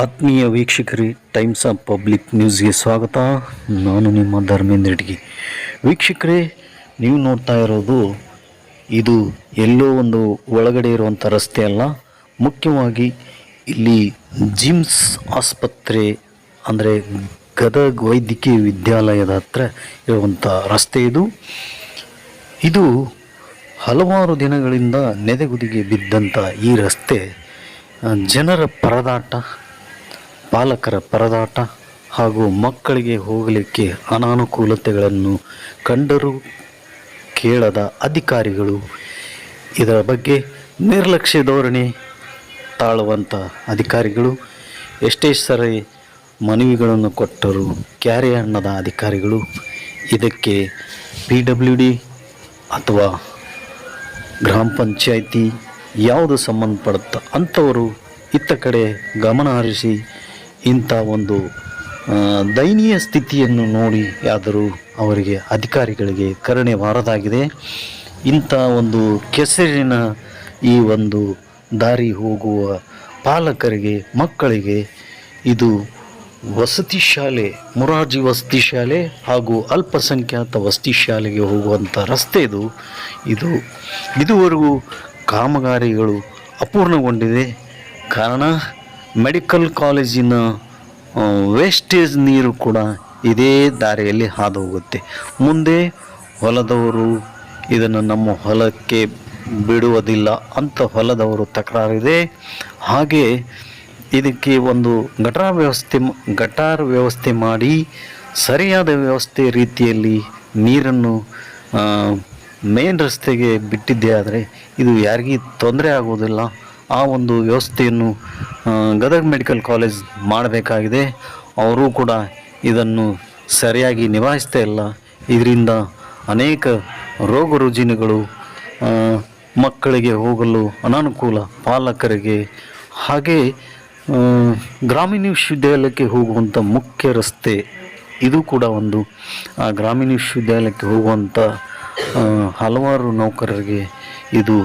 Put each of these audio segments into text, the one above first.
ಆತ್ಮೀಯ ವೀಕ್ಷಕರಿ times of public ನ್ಯೂಸ್ಗೆ ಸ್ವಾಗತ. ನಾನು ನಿಮ್ಮ ಧರ್ಮೇಂದ್ರ ಇಟ್ಗಿ ವೀಕ್ಷಕರೇ, ನೀವು ನೋಡ್ತಾ ಇರೋದು ಇದು ಎಲ್ಲೋ ಒಂದು ಒಳಗಡೆ ಇರುವಂಥ ರಸ್ತೆ ಅಲ್ಲ. ಮುಖ್ಯವಾಗಿ ಇಲ್ಲಿ ಜಿಮ್ಸ್ ಆಸ್ಪತ್ರೆ, ಅಂದರೆ ಗದಗ ವೈದ್ಯಕೀಯ ವಿದ್ಯಾಲಯದ ಹತ್ರ ಇರುವಂಥ ರಸ್ತೆ ಇದು. ಇದು ಹಲವಾರು ದಿನಗಳಿಂದ ನೆದೆಗುದಿಗೆ ಬಿದ್ದಂಥ ಈ ರಸ್ತೆ ಜನರ ಪರದಾಟ ಪಾಲಕರ ಪರದಾಟ ಹಾಗೂ ಮಕ್ಕಳಿಗೆ ಹೋಗಲಿಕ್ಕೆ ಅನಾನುಕೂಲತೆಗಳನ್ನು ಕಂಡರೂ ಕೇಳದ ಅಧಿಕಾರಿಗಳು ಇದರ ಬಗ್ಗೆ ನಿರ್ಲಕ್ಷ್ಯ ಧೋರಣೆ ತಾಳುವಂಥ ಅಧಿಕಾರಿಗಳು ಎಷ್ಟೇ ಸರಿ ಮನವಿಗಳನ್ನು ಕೊಟ್ಟರು ಕ್ಯಾರೆ ಅನ್ನದ ಅಧಿಕಾರಿಗಳು, ಇದಕ್ಕೆ ಪಿ ಡಬ್ಲ್ಯೂ ಡಿ ಅಥವಾ ಗ್ರಾಮ ಪಂಚಾಯಿತಿ ಯಾವುದು ಸಂಬಂಧಪಡುತ್ತ ಅಂಥವರು ಇತ್ತ ಕಡೆ ಗಮನ ಹರಿಸಿ ಇಂಥ ಒಂದು ದಯನೀಯ ಸ್ಥಿತಿಯನ್ನು ನೋಡಿ ಆದರೂ ಅವರಿಗೆ ಅಧಿಕಾರಿಗಳಿಗೆ ಕರುಣೆ ಬಾರದಾಗಿದೆ ಇಂಥ ಒಂದು ಕೆಸರಿನ ಈ ಒಂದು ದಾರಿ ಹೋಗುವ ಪಾಲಕರಿಗೆ, ಮಕ್ಕಳಿಗೆ ಇದು ವಸತಿ ಶಾಲೆ, ಮುರಾರ್ಜಿ ವಸತಿ ಶಾಲೆ ಹಾಗೂ ಅಲ್ಪಸಂಖ್ಯಾತ ವಸತಿ ಶಾಲೆಗೆ ಹೋಗುವಂಥ ರಸ್ತೆ ಇದು. ಇದು ಇದುವರೆಗೂ ಕಾಮಗಾರಿಗಳು ಅಪೂರ್ಣಗೊಂಡಿದೆ. ಕಾರಣ ಮೆಡಿಕಲ್ ಕಾಲೇಜಿನ ವೇಸ್ಟೇಜ್ ನೀರು ಕೂಡ ಇದೇ ದಾರಿಯಲ್ಲಿ ಹಾದು ಹೋಗುತ್ತೆ ಮುಂದೆ ಹೊಲದವರು ಇದನ್ನು ನಮ್ಮ ಹೊಲಕ್ಕೆ ಬಿಡುವುದಿಲ್ಲ ಅಂತ ಹೊಲದವರು ತಕರಾರಿದೆ. ಹಾಗೆ ಇದಕ್ಕೆ ಒಂದು ಗಟಾರ ವ್ಯವಸ್ಥೆ ಗಟಾರ ವ್ಯವಸ್ಥೆ ಮಾಡಿ ಸರಿಯಾದ ವ್ಯವಸ್ಥೆ ರೀತಿಯಲ್ಲಿ ನೀರನ್ನು ಮೇನ್ ರಸ್ತೆಗೆ ಬಿಟ್ಟಿದ್ದೇ ಆದರೆ ಇದು ಯಾರಿಗೂ ತೊಂದರೆ ಆಗುವುದಿಲ್ಲ ಆ ಒಂದು ವ್ಯವಸ್ಥೆಯನ್ನು ಗದಗ ಮೆಡಿಕಲ್ ಕಾಲೇಜ್ ಮಾಡಬೇಕಾಗಿದೆ. ಅವರು ಕೂಡ ಇದನ್ನು ಸರಿಯಾಗಿ ನಿಭಾಯಿಸ್ತಾ ಇಲ್ಲ. ಇದರಿಂದ ಅನೇಕ ರೋಗ ರುಜಿನಗಳು ಮಕ್ಕಳಿಗೆ ಹೋಗಲು ಅನಾನುಕೂಲ ಪಾಲಕರಿಗೆ, ಹಾಗೆ ಗ್ರಾಮೀಣ ವಿಶ್ವವಿದ್ಯಾಲಯಕ್ಕೆ ಹೋಗುವಂಥ ಮುಖ್ಯ ರಸ್ತೆ ಇದು ಕೂಡ ಒಂದು. ಆ ಗ್ರಾಮೀಣ ವಿಶ್ವವಿದ್ಯಾಲಯಕ್ಕೆ ಹೋಗುವಂಥ ಹಲವಾರು ನೌಕರರಿಗೆ ಇದು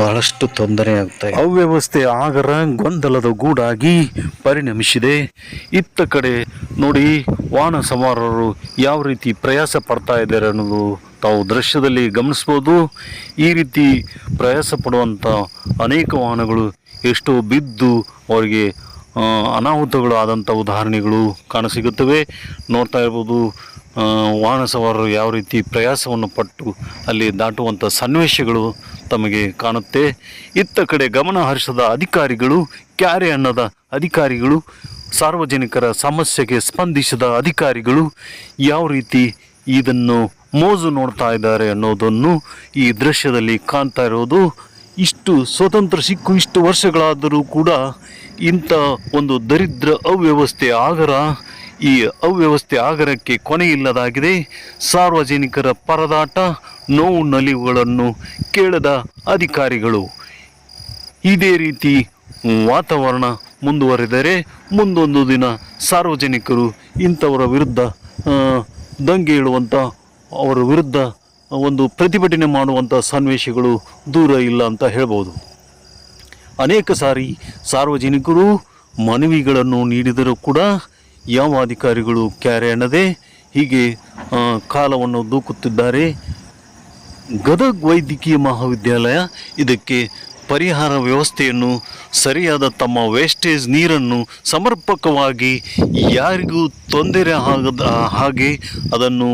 ಬಹಳಷ್ಟು ತೊಂದರೆ ಆಗ್ತಾ ಇದೆ. ಅವ್ಯವಸ್ಥೆ ಆಗರ ಗೊಂದಲದ ಗೂಡಾಗಿ ಪರಿಣಮಿಸಿದೆ. ಇತ್ತ ಕಡೆ ನೋಡಿ ವಾಹನ ಸವಾರರು ಯಾವ ರೀತಿ ಪ್ರಯಾಸ ಪಡ್ತಾ ಇದ್ದಾರೆ ಅನ್ನೋದು ತಾವು ದೃಶ್ಯದಲ್ಲಿ ಗಮನಿಸ್ಬೋದು ಈ ರೀತಿ ಪ್ರಯಾಸ ಪಡುವಂಥ ಅನೇಕ ವಾಹನಗಳು ಎಷ್ಟೋ ಬಿದ್ದು ಅವರಿಗೆ ಅನಾಹುತಗಳು ಆದಂಥ ಉದಾಹರಣೆಗಳು ಕಾಣಸಿಗುತ್ತವೆ. ನೋಡ್ತಾ ಇರ್ಬೋದು ವಾಹನ ಸವಾರರು ಯಾವ ರೀತಿ ಪ್ರಯಾಸವನ್ನು ಪಟ್ಟು ಅಲ್ಲಿ ದಾಟುವಂಥ ಸನ್ನಿವೇಶಗಳು ತಮಗೆ ಕಾಣುತ್ತೆ. ಇತ್ತ ಕಡೆ ಗಮನ ಹರಿಸದ ಅಧಿಕಾರಿಗಳು, ಕ್ಯಾರೆ ಅನ್ನದ ಅಧಿಕಾರಿಗಳು, ಸಾರ್ವಜನಿಕರ ಸಮಸ್ಯೆಗೆ ಸ್ಪಂದಿಸಿದ ಅಧಿಕಾರಿಗಳು ಯಾವ ರೀತಿ ಇದನ್ನು ಮೋಜು ನೋಡ್ತಾ ಇದ್ದಾರೆ ಅನ್ನೋದನ್ನು ಈ ದೃಶ್ಯದಲ್ಲಿ ಕಾಣ್ತಾ ಇರೋದು. ಇಷ್ಟು ಸ್ವತಂತ್ರ ಸಿಕ್ಕು, ಇಷ್ಟು ವರ್ಷಗಳಾದರೂ ಕೂಡ ಇಂಥ ಒಂದು ದರಿದ್ರ ಅವ್ಯವಸ್ಥೆ ಆಗರ ಈ ಅವ್ಯವಸ್ಥೆ ಆಗರಕ್ಕೆ ಕೊನೆಯಿಲ್ಲದಾಗಿದೆ. ಸಾರ್ವಜನಿಕರ ಪರದಾಟ, ನೋವು ನಲಿವುಗಳನ್ನು ಕೇಳದ ಅಧಿಕಾರಿಗಳು. ಇದೇ ರೀತಿ ವಾತಾವರಣ ಮುಂದುವರೆದರೆ ಮುಂದೊಂದು ದಿನ ಸಾರ್ವಜನಿಕರು ಇಂಥವರ ವಿರುದ್ಧ ದಂಗೆ ಏಳುವಂಥ ಅವರ ವಿರುದ್ಧ ಒಂದು ಪ್ರತಿಭಟನೆ ಮಾಡುವಂಥ ಸನ್ನಿವೇಶಗಳು ದೂರ ಇಲ್ಲ ಅಂತ ಹೇಳ್ಬೋದು. ಅನೇಕ ಸಾರಿ ಸಾರ್ವಜನಿಕರು ಮನವಿಗಳನ್ನು ನೀಡಿದರೂ ಕೂಡ ಯಾವ ಅಧಿಕಾರಿಗಳು ಕ್ಯಾರೆ ಅನ್ನದೆ ಹೀಗೆ ಕಾಲವನ್ನು ದೂಕುತ್ತಿದ್ದಾರೆ. ಗದಗ್ ವೈದ್ಯಕೀಯ ಮಹಾವಿದ್ಯಾಲಯ ಇದಕ್ಕೆ ಪರಿಹಾರ ವ್ಯವಸ್ಥೆಯನ್ನು, ಸರಿಯಾದ ತಮ್ಮ ವೇಸ್ಟೇಜ್ ನೀರನ್ನು ಸಮರ್ಪಕವಾಗಿ ಯಾರಿಗೂ ತೊಂದರೆ ಆಗದ ಹಾಗೆ ಅದನ್ನು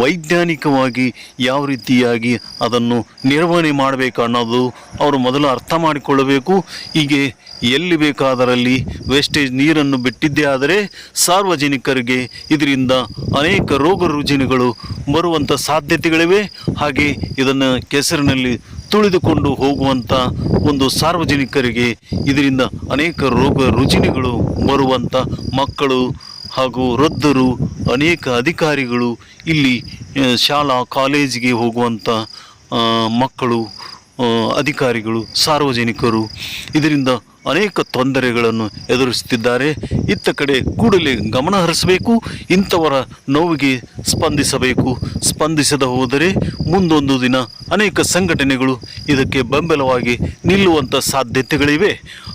ವೈಜ್ಞಾನಿಕವಾಗಿ ಯಾವ ರೀತಿಯಾಗಿ ಅದನ್ನು ನಿರ್ವಹಣೆ ಮಾಡಬೇಕು ಅನ್ನೋದು ಅವರು ಮೊದಲು ಅರ್ಥ ಮಾಡಿಕೊಳ್ಳಬೇಕು. ಹೀಗೆ ಎಲ್ಲಿ ಬೇಕಾದರಲ್ಲಿ ವೇಸ್ಟೇಜ್ ನೀರನ್ನು ಬಿಟ್ಟಿದ್ದೇ ಆದರೆ ಸಾರ್ವಜನಿಕರಿಗೆ ಇದರಿಂದ ಅನೇಕ ರೋಗ ರುಜಿನಗಳು ಬರುವಂಥ ಸಾಧ್ಯತೆಗಳಿವೆ. ಹಾಗೆ ಇದನ್ನು ಕೆಸರಿನಲ್ಲಿ ತುಳಿದುಕೊಂಡು ಹೋಗುವಂಥ ಒಂದು ಸಾರ್ವಜನಿಕರಿಗೆ ಇದರಿಂದ ಅನೇಕ ರೋಗ ರುಜಿನಗಳು ಬರುವಂಥ ಮಕ್ಕಳು ಹಾಗೂ ವೃದ್ಧರು ಅನೇಕ ಅಧಿಕಾರಿಗಳು ಇಲ್ಲಿ ಶಾಲಾ, ಕಾಲೇಜಿಗೆ ಹೋಗುವಂಥ ಮಕ್ಕಳು ಅಧಿಕಾರಿಗಳು, ಸಾರ್ವಜನಿಕರು ಇದರಿಂದ ಅನೇಕ ತೊಂದರೆಗಳನ್ನು ಎದುರಿಸುತ್ತಿದ್ದಾರೆ. ಇತ್ತ ಕಡೆ ಕೂಡಲೇ ಗಮನ ಹರಿಸಬೇಕು, ಇಂಥವರ ನೋವಿಗೆ ಸ್ಪಂದಿಸಬೇಕು. ಸ್ಪಂದಿಸದ ಹೋದರೆ ಮುಂದೊಂದು ದಿನ ಅನೇಕ ಸಂಘಟನೆಗಳು ಇದಕ್ಕೆ ಬೆಂಬಲವಾಗಿ ನಿಲ್ಲುವಂಥ ಸಾಧ್ಯತೆಗಳಿವೆ.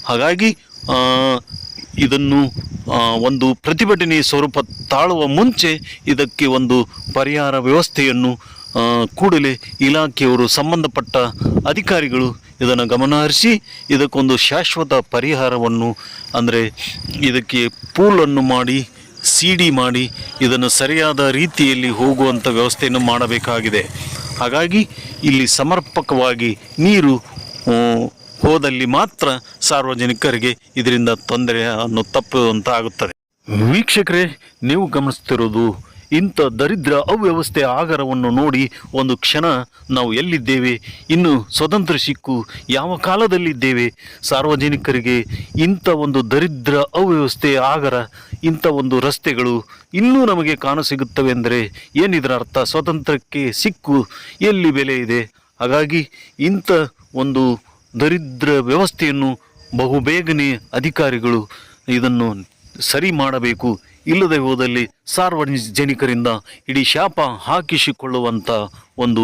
ಹಾಗಾಗಿ ಇದನ್ನು ಒಂದು ಪ್ರತಿಭಟನೆ ಸ್ವರೂಪ ತಾಳುವ ಮುಂಚೆ ಇದಕ್ಕೆ ಒಂದು ಪರಿಹಾರ ವ್ಯವಸ್ಥೆಯನ್ನು ಕೂಡಲೇ ಇಲಾಖೆಯವರು ಸಂಬಂಧಪಟ್ಟ ಅಧಿಕಾರಿಗಳು ಇದನ್ನು ಗಮನಹರಿಸಿ ಇದಕ್ಕೊಂದು ಶಾಶ್ವತ ಪರಿಹಾರವನ್ನು, ಅಂದರೆ ಇದಕ್ಕೆ ಪೂಲನ್ನು ಮಾಡಿ ಸಿಡಿ ಮಾಡಿ ಇದನ್ನು ಸರಿಯಾದ ರೀತಿಯಲ್ಲಿ ಹೋಗುವಂಥ ವ್ಯವಸ್ಥೆಯನ್ನು ಮಾಡಬೇಕಾಗಿದೆ. ಹಾಗಾಗಿ ಇಲ್ಲಿ ಸಮರ್ಪಕವಾಗಿ ನೀರು ಹೋದಲ್ಲಿ ಮಾತ್ರ ಸಾರ್ವಜನಿಕರಿಗೆ ಇದರಿಂದ ತೊಂದರೆಯನ್ನು ತಪ್ಪುವಂತ ಆಗುತ್ತದೆ ವೀಕ್ಷಕರೇ, ನೀವು ಗಮನಿಸುತ್ತಿರುವುದು ಇಂಥ ದರಿದ್ರ ಅವ್ಯವಸ್ಥೆ ಆಗರವನ್ನು ನೋಡಿ ಒಂದು ಕ್ಷಣ ನಾವು ಎಲ್ಲಿದ್ದೇವೆ? ಇನ್ನು ಸ್ವತಂತ್ರ ಸಿಕ್ಕು ಯಾವ ಕಾಲದಲ್ಲಿದ್ದೇವೆ? ಸಾರ್ವಜನಿಕರಿಗೆ ಇಂಥ ಒಂದು ದರಿದ್ರ ಅವ್ಯವಸ್ಥೆ ಆಗರ ಇಂಥ ಒಂದು ರಸ್ತೆಗಳು ಇನ್ನೂ ನಮಗೆ ಕಾಣಸಿಗುತ್ತವೆ ಅಂದರೆ ಏನಿದರ ಅರ್ಥ? ಸ್ವತಂತ್ರಕ್ಕೆ ಸಿಕ್ಕು ಎಲ್ಲಿ ಬೆಲೆ ಇದೆ? ಹಾಗಾಗಿ ಇಂಥ ಒಂದು ದರಿದ್ರ ವ್ಯವಸ್ಥೆಯನ್ನು ಬಹುಬೇಗನೆ ಅಧಿಕಾರಿಗಳು ಇದನ್ನು ಸರಿ ಮಾಡಬೇಕು. ಇಲ್ಲದೆ ಹೋದಲ್ಲಿ ಸಾರ್ವಜನಿಕರಿಂದ ಇಡೀ ಶಾಪ ಹಾಕಿಸಿಕೊಳ್ಳುವಂಥ ಒಂದು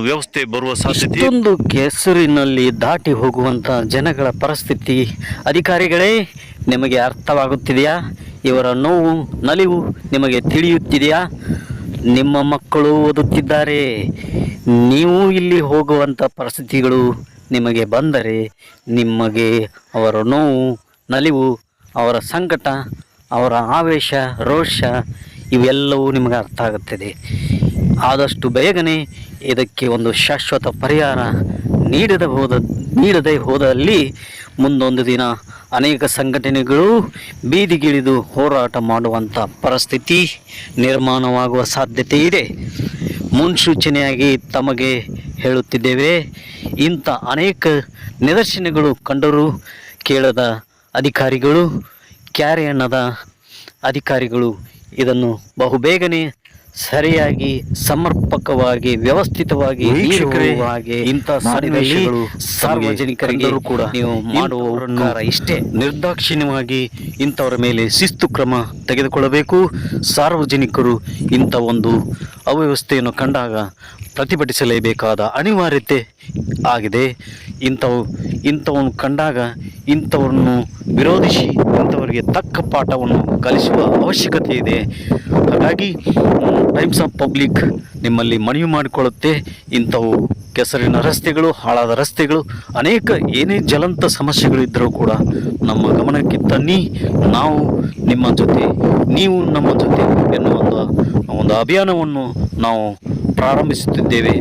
ವ್ಯವಸ್ಥೆ ಬರುವ ಸಾಧ್ಯತೆ ಒಂದು ಕೆಸರಿನಲ್ಲಿ ದಾಟಿ ಹೋಗುವಂಥ ಜನಗಳ ಪರಿಸ್ಥಿತಿ ಅಧಿಕಾರಿಗಳೇ, ನಿಮಗೆ ಅರ್ಥವಾಗುತ್ತಿದೆಯಾ? ಇವರ ನೋವು, ನಲಿವು ನಿಮಗೆ ತಿಳಿಯುತ್ತಿದೆಯಾ? ನಿಮ್ಮ ಮಕ್ಕಳು ಓದುತ್ತಿದ್ದಾರೆ. ನೀವು ಇಲ್ಲಿ ಹೋಗುವಂಥ ಪರಿಸ್ಥಿತಿಗಳು ನಿಮಗೆ ಬಂದರೆ ನಿಮಗೆ ಅವರ ನೋವು, ನಲಿವು, ಅವರ ಸಂಕಟ, ಅವರ ಆವೇಶ, ರೋಷ ಇವೆಲ್ಲವೂ ನಿಮಗೆ ಅರ್ಥ ಆಗುತ್ತದೆ. ಆದಷ್ಟು ಬೇಗನೆ ಇದಕ್ಕೆ ಒಂದು ಶಾಶ್ವತ ಪರಿಹಾರ ನೀಡದ ಹೋದ, ನೀಡದೆ ಹೋದಲ್ಲಿ ಮುಂದೊಂದು ದಿನ ಅನೇಕ ಸಂಘಟನೆಗಳು ಬೀದಿಗಿಳಿದು ಹೋರಾಟ ಮಾಡುವಂಥ ಪರಿಸ್ಥಿತಿ ನಿರ್ಮಾಣವಾಗುವ ಸಾಧ್ಯತೆ ಇದೆ. ಮುನ್ಸೂಚನೆಯಾಗಿ ತಮಗೆ ಹೇಳುತ್ತಿದ್ದೇವೆ ಇಂಥ ಅನೇಕ ನಿದರ್ಶನಗಳು ಕಂಡರೂ ಕೇಳದ ಅಧಿಕಾರಿಗಳು ಕ್ಯಾರೆ ಅನ್ನದ ಅಧಿಕಾರಿಗಳು ಇದನ್ನು ಬಹುಬೇಗನೆ ಸರಿಯಾಗಿ ಸಮರ್ಪಕವಾಗಿ ವ್ಯವಸ್ಥಿತವಾಗಿ ಹಾಗೆ ಇಂಥ ಸನ್ನಿವೇಶಗಳು ಸಾರ್ವಜನಿಕರಿಗೆ ಕೂಡ ನೀವು ಮಾಡುವ ಉಪಕಾರ ಇಷ್ಟೇ. ನಿರ್ದಾಕ್ಷಿಣ್ಯವಾಗಿ ಇಂಥವರ ಮೇಲೆ ಶಿಸ್ತು ಕ್ರಮ ತೆಗೆದುಕೊಳ್ಳಬೇಕು. ಸಾರ್ವಜನಿಕರು ಇಂಥ ಒಂದು ಅವ್ಯವಸ್ಥೆಯನ್ನು ಕಂಡಾಗ ಪ್ರತಿಭಟಿಸಲೇಬೇಕಾದ ಅನಿವಾರ್ಯತೆ ಆಗಿದೆ. ಇಂಥವು ಇಂಥವನ್ನು ಕಂಡಾಗ ಇಂಥವನ್ನು ವಿರೋಧಿಸಿ ಇಂಥವರಿಗೆ ತಕ್ಕ ಪಾಠವನ್ನು ಕಲಿಸುವ ಅವಶ್ಯಕತೆ ಇದೆ. ಹಾಗಾಗಿ ಟೈಮ್ಸ್ ಆಫ್ ಪಬ್ಲಿಕ್ ನಿಮ್ಮಲ್ಲಿ ಮನವಿ ಮಾಡಿಕೊಳ್ಳುತ್ತೆ. ಇಂಥವು ಕೆಸರಿನ ರಸ್ತೆಗಳು, ಹಾಳಾದ ರಸ್ತೆಗಳು, ಅನೇಕ ಏನೇ ಜ್ವಲಂತ ಸಮಸ್ಯೆಗಳಿದ್ದರೂ ಕೂಡ ನಮ್ಮ ಗಮನಕ್ಕೆ ತನ್ನಿ. ನಾವು ನಿಮ್ಮ ಜೊತೆ, ನೀವು ನಮ್ಮ ಜೊತೆ ಎನ್ನುವ ಒಂದು ಅಭಿಯಾನವನ್ನು ನಾವು ಪ್ರಾರಂಭಿಸುತ್ತಿದ್ದೇವೆ.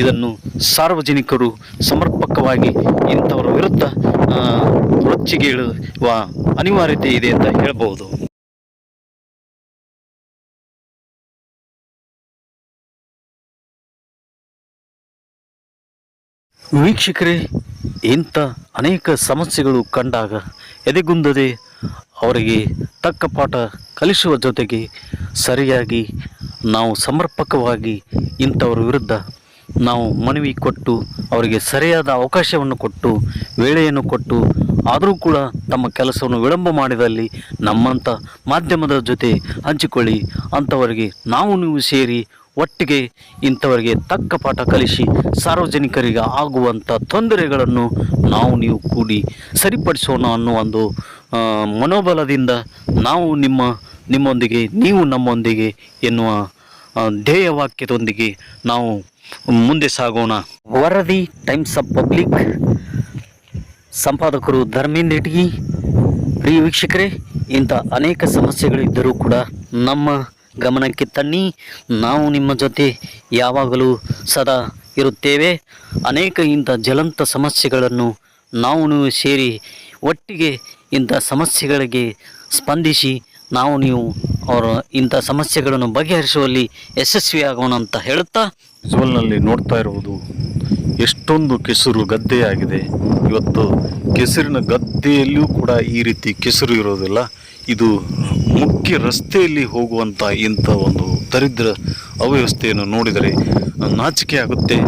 ಇದನ್ನು ಸಾರ್ವಜನಿಕರು ಸಮರ್ಪಕವಾಗಿ ಇಂಥವರ ವಿರುದ್ಧ ರೊಚ್ಚಿಗೆ ಅನಿವಾರ್ಯತೆ ಇದೆ ಅಂತ ಹೇಳ್ಬೋದು. ವೀಕ್ಷಕರೇ, ಇಂಥ ಅನೇಕ ಸಮಸ್ಯೆಗಳು ಕಂಡಾಗ ಎದೆಗುಂದದೆ ಅವರಿಗೆ ತಕ್ಕ ಪಾಠ ಕಲಿಸುವ ಜೊತೆಗೆ ಸರಿಯಾಗಿ ನಾವು ಸಮರ್ಪಕವಾಗಿ ಇಂಥವರ ವಿರುದ್ಧ ನಾವು ಮನವಿ ಕೊಟ್ಟು ಅವರಿಗೆ ಸರಿಯಾದ ಅವಕಾಶವನ್ನು ಕೊಟ್ಟು, ವೇಳೆಯನ್ನು ಕೊಟ್ಟು ಆದರೂ ಕೂಡ ತಮ್ಮ ಕೆಲಸವನ್ನು ವಿಳಂಬ ಮಾಡಿದಲ್ಲಿ ನಮ್ಮಂಥ ಮಾಧ್ಯಮದ ಜೊತೆ ಹಂಚಿಕೊಳ್ಳಿ. ಅಂಥವರಿಗೆ ನಾವು ನೀವು ಸೇರಿ ಒಟ್ಟಿಗೆ ಇಂಥವರಿಗೆ ತಕ್ಕ ಪಾಠ ಕಲಿಸಿ ಸಾರ್ವಜನಿಕರಿಗೆ ಆಗುವಂಥ ತೊಂದರೆಗಳನ್ನು ನಾವು ನೀವು ಕೂಡಿ ಸರಿಪಡಿಸೋಣ ಅನ್ನೋ ಒಂದು ಮನೋಬಲದಿಂದ ನಾವು ನಿಮ್ಮ, ನಿಮ್ಮೊಂದಿಗೆ, ನೀವು ನಮ್ಮೊಂದಿಗೆ ಎನ್ನುವ ಧ್ಯೇಯವಾಕ್ಯದೊಂದಿಗೆ ವಾಕ್ಯದೊಂದಿಗೆ ನಾವು ಮುಂದೆ ಸಾಗೋಣ. ವರದಿ ಟೈಮ್ಸ್ ಆಫ್ ಪಬ್ಲಿಕ್ ಸಂಪಾದಕರು ಧರ್ಮೇಂದ್ರ ಇಟಗಿ. ಪ್ರಿಯ ವೀಕ್ಷಕರೇ, ಇಂಥ ಅನೇಕ ಸಮಸ್ಯೆಗಳಿದ್ದರೂ ಕೂಡ ನಮ್ಮ ಗಮನಕ್ಕೆ ತನ್ನಿ ನಾವು ನಿಮ್ಮ ಜೊತೆ ಯಾವಾಗಲೂ ಸದಾ ಇರುತ್ತೇವೆ. ಅನೇಕ ಇಂಥ ಜ್ವಲಂತ ಸಮಸ್ಯೆಗಳನ್ನು ನಾವು ಸೇರಿ ಒಟ್ಟಿಗೆ ಇಂಥ ಸಮಸ್ಯೆಗಳಿಗೆ ಸ್ಪಂದಿಸಿ ನಾವು ನೀವು ಅವರ ಇಂಥ ಸಮಸ್ಯೆಗಳನ್ನು ಬಗೆಹರಿಸುವಲ್ಲಿ ಯಶಸ್ವಿಯಾಗೋಣ ಅಂತ ಹೇಳುತ್ತಾ? ವಿಜುವಲ್ನಲ್ಲಿ ನೋಡ್ತಾ ಇರುವುದು ಎಷ್ಟೊಂದು ಕೆಸರು ಗದ್ದೆಯಾಗಿದೆ. ಇವತ್ತು ಕೆಸರಿನ ಗದ್ದೆಯಲ್ಲಿಯೂ ಕೂಡ ಈ ರೀತಿ ಕೆಸರು ಇರೋದಿಲ್ಲ. ಇದು ಮುಖ್ಯ ರಸ್ತೆಯಲ್ಲಿ ಹೋಗುವಂಥ ಇಂಥ ಒಂದು ದರಿದ್ರ ಅವ್ಯವಸ್ಥೆಯನ್ನು ನೋಡಿದರೆ ನಾಚಿಕೆ ಆಗುತ್ತೆ.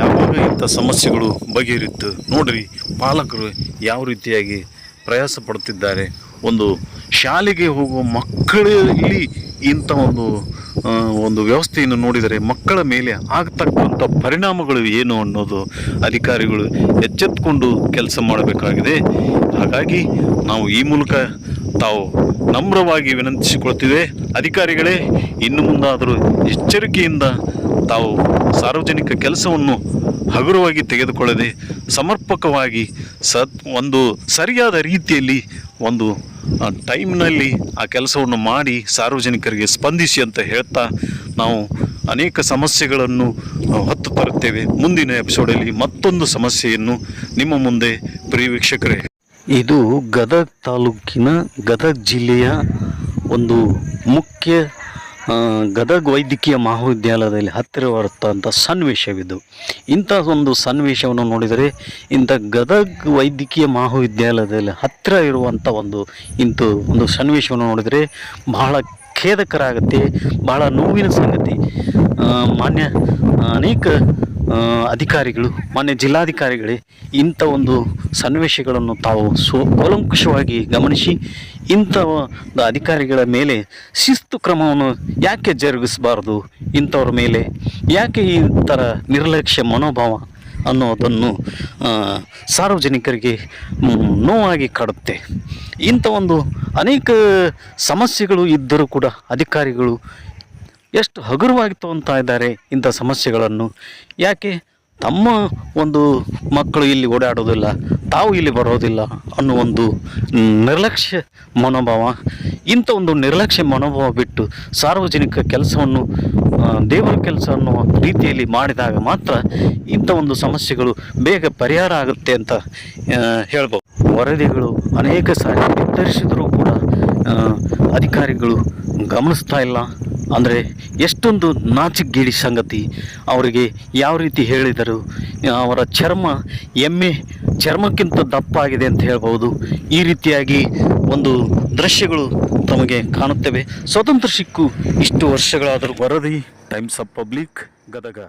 ಯಾವಾಗ ಇಂಥ ಸಮಸ್ಯೆಗಳು ಬಗೆಹರಿತು ನೋಡಿರಿ, ಪಾಲಕರು ಯಾವ ರೀತಿಯಾಗಿ ಪ್ರಯಾಸ ಪಡುತ್ತಿದ್ದಾರೆ. ಒಂದು ಶಾಲೆಗೆ ಹೋಗುವ ಮಕ್ಕಳಲ್ಲಿ ಇಂಥ ಒಂದು ಒಂದು ವ್ಯವಸ್ಥೆಯನ್ನು ನೋಡಿದರೆ ಮಕ್ಕಳ ಮೇಲೆ ಆಗ್ತಕ್ಕಂಥ ಪರಿಣಾಮಗಳು ಏನು ಅನ್ನೋದು ಅಧಿಕಾರಿಗಳು ಎಚ್ಚೆತ್ತುಕೊಂಡು ಕೆಲಸ ಮಾಡಬೇಕಾಗಿದೆ. ಹಾಗಾಗಿ ನಾವು ಈ ಮೂಲಕ ತಾವು ನಮ್ರವಾಗಿ ವಿನಂತಿಸಿಕೊಳ್ತೀವಿ. ಅಧಿಕಾರಿಗಳೇ, ಇನ್ನು ಮುಂದಾದರೂ ಎಚ್ಚರಿಕೆಯಿಂದ ತಾವು ಸಾರ್ವಜನಿಕ ಕೆಲಸವನ್ನು ಹಗುರವಾಗಿ ತೆಗೆದುಕೊಳ್ಳದೆ ಸಮರ್ಪಕವಾಗಿ ಸತ್, ಒಂದು ಸರಿಯಾದ ರೀತಿಯಲ್ಲಿ ಒಂದು ಟೈಮ್ನಲ್ಲಿ ಆ ಕೆಲಸವನ್ನು ಮಾಡಿ ಸಾರ್ವಜನಿಕರಿಗೆ ಸ್ಪಂದಿಸಿ ಅಂತ ಹೇಳ್ತಾ ನಾವು ಅನೇಕ ಸಮಸ್ಯೆಗಳನ್ನು ಹೊತ್ತು ತರುತ್ತೇವೆ. ಮುಂದಿನ ಎಪಿಸೋಡಲ್ಲಿ ಮತ್ತೊಂದು ಸಮಸ್ಯೆಯನ್ನು ನಿಮ್ಮ ಮುಂದೆ ಪ್ರಿಯ ವೀಕ್ಷಕರೇ. ಇದು ಗದಗ ತಾಲೂಕಿನ ಗದಗ ಜಿಲ್ಲೆಯ ಒಂದು ಮುಖ್ಯ ಗದಗ ವೈದ್ಯಕೀಯ ಮಹಾವಿದ್ಯಾಲಯದಲ್ಲಿ ಹತ್ತಿರವಿರುತ್ತಂಥ ಸನ್ನಿವೇಶವಿದು. ಇಂಥ ಒಂದು ಸನ್ನಿವೇಶವನ್ನು ನೋಡಿದರೆ ಇಂಥ ಗದಗ ವೈದ್ಯಕೀಯ ಮಹಾವಿದ್ಯಾಲಯದಲ್ಲಿ ಹತ್ತಿರ ಇರುವಂಥ ಒಂದು ಇಂಥ ಒಂದು ಸನ್ನಿವೇಶವನ್ನು ನೋಡಿದರೆ ಬಹಳ ಖೇದಕರ ಆಗುತ್ತೆ ಬಹಳ ನೋವಿನ ಸಂಗತಿ. ಮಾನ್ಯ, ಅನೇಕ ಅಧಿಕಾರಿಗಳು, ಮಾನ್ಯ ಜಿಲ್ಲಾಧಿಕಾರಿಗಳೇ ಇಂಥ ಒಂದು ಸನ್ನಿವೇಶಗಳನ್ನು ತಾವು ಸು ಕೂಲಂಕುಷವಾಗಿ ಗಮನಿಸಿ ಇಂಥ ಒಂದು ಅಧಿಕಾರಿಗಳ ಮೇಲೆ ಶಿಸ್ತು ಕ್ರಮವನ್ನು ಯಾಕೆ ಜರುಗಿಸಬಾರ್ದು? ಇಂಥವ್ರ ಮೇಲೆ ಯಾಕೆ ಈ ಥರ ನಿರ್ಲಕ್ಷ್ಯ ಮನೋಭಾವ ಅನ್ನೋದನ್ನು ಸಾರ್ವಜನಿಕರಿಗೆ ನೋವಾಗಿ ಕಾಡುತ್ತೆ. ಇಂಥ ಒಂದು ಅನೇಕ ಸಮಸ್ಯೆಗಳು ಇದ್ದರೂ ಕೂಡ ಅಧಿಕಾರಿಗಳು ಎಷ್ಟು ಹಗುರವಾಗಿ ತಗೊತಾ ಇದ್ದಾರೆ ಇಂಥ ಸಮಸ್ಯೆಗಳನ್ನು. ಯಾಕೆ? ತಮ್ಮ ಒಂದು ಮಕ್ಕಳು ಇಲ್ಲಿ ಓಡಾಡೋದಿಲ್ಲ, ತಾವು ಇಲ್ಲಿ ಬರೋದಿಲ್ಲ ಅನ್ನೋ ಒಂದು ನಿರ್ಲಕ್ಷ್ಯ ಮನೋಭಾವ. ಇಂಥ ಒಂದು ನಿರ್ಲಕ್ಷ್ಯ ಮನೋಭಾವ ಬಿಟ್ಟು ಸಾರ್ವಜನಿಕ ಕೆಲಸವನ್ನು ದೇವರ ಕೆಲಸ ಅನ್ನೋ ರೀತಿಯಲ್ಲಿ ಮಾಡಿದಾಗ ಮಾತ್ರ ಇಂಥ ಒಂದು ಸಮಸ್ಯೆಗಳು ಬೇಗ ಪರಿಹಾರ ಆಗುತ್ತೆ ಅಂತ ಹೇಳ್ಬೋದು. ವರದಿಗಳು ಅನೇಕ ಸಾರಿ ನಿರ್ಧರಿಸಿದರೂ ಕೂಡ ಅಧಿಕಾರಿಗಳು ಗಮನಿಸ್ತಾ ಇಲ್ಲ. ಅಂದರೆ ಎಷ್ಟೊಂದು ನಾಚಿಗೇಡಿ ಸಂಗತಿ ಅವರಿಗೆ ಯಾವ ರೀತಿ ಹೇಳಿದರು, ಅವರ ಚರ್ಮ ಎಮ್ಮೆ ಚರ್ಮಕ್ಕಿಂತ ದಪ್ಪ ಆಗಿದೆ ಅಂತ ಹೇಳ್ಬೋದು ಈ ರೀತಿಯಾಗಿ ಒಂದು ದೃಶ್ಯಗಳು ತಮಗೆ ಕಾಣುತ್ತವೆ. ಸ್ವತಂತ್ರ ಸಿಕ್ಕು ಇಷ್ಟು ವರ್ಷಗಳಾದರೂ ವರದಿ ಟೈಮ್ಸ್ ಆಫ್ ಪಬ್ಲಿಕ್ ಗದಗ.